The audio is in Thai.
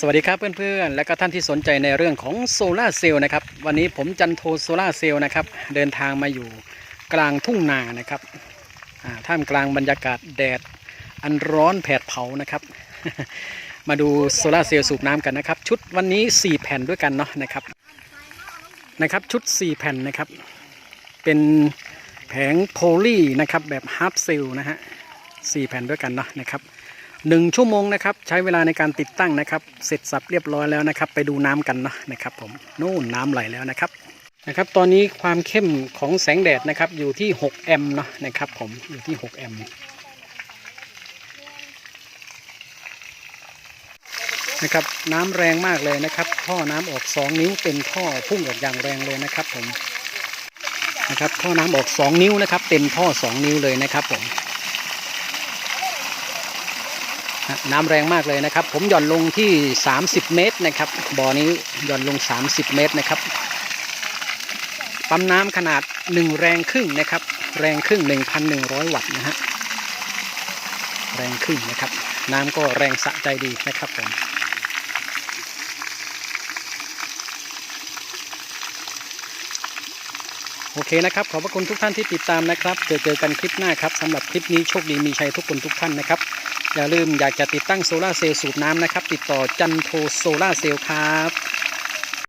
สวัสดีครับเพื่อนๆ และก็ท่านที่สนใจในเรื่องของโซลาเซลล์นะครับ วันนี้ผมจันโทโซลาเซลล์นะครับ เดินทางมาอยู่กลางทุ่งนานะครับท่ามกลางบรรยากาศแดดอันร้อนแผดเผานะครับ มาดูโซลาเซลล์สูบน้ำกันนะครับ ชุดวันนี้ 4 แผ่นด้วยกันเนาะนะครับนะครับ ชุด 4 แผ่นนะครับ เป็นแผงโพลีนะครับแบบฮาร์ปเซลล์นะฮะสี่แผ่นด้วยกันเนาะนะครับ หนึ่งชั่วโมงนะครับ ใช้เวลาในการติดตั้งนะครับ เสร็จสับเรียบร้อยแล้วนะครับ ไปดูน้ำกันนะนะครับ ผมนู่นน้ำไหลแล้วนะครับนะครับ ตอนนี้ความเข้มของแสงแดดนะครับ อยู่ที่6แอมป์เนาะนะครับ ผมอยู่ที่6แอมป์นะครับน้ำแรงมากเลยนะครับ ท่อน้ำออก 2 นิ้วเป็นท่อพุ่งออกอย่างแรงเลยนะครับ ผมนะครับท่อน้ำออก 2 นิ้วนะครับ เต็มท่อ 2 นิ้วเลยนะครับผม น้ำแรงมากเลยนะครับ ผมหย่อนลงที่ 30 เมตรนะครับบ่อนี้หย่อนลง 30 เมตรนะครับปั๊มน้ำขนาด 1 แรงครึ่งนะครับ แรงครึ่ง 1,100 วัตต์นะฮะแรงครึ่งนะครับ น้ำก็แรงสะใจดีนะครับผมโอเคนะครับ ขอบพระคุณทุกท่านที่ติดตามนะครับ เจอเจอกันคลิปหน้าครับสำหรับคลิปนี้โชคดีมีชัยทุกคนทุกท่านนะครับ อย่าลืมอยากจะติดตั้งโซลาเซลล์สูบน้ำนะครับ ติดต่อจันโทโซลาเซลล์ครับ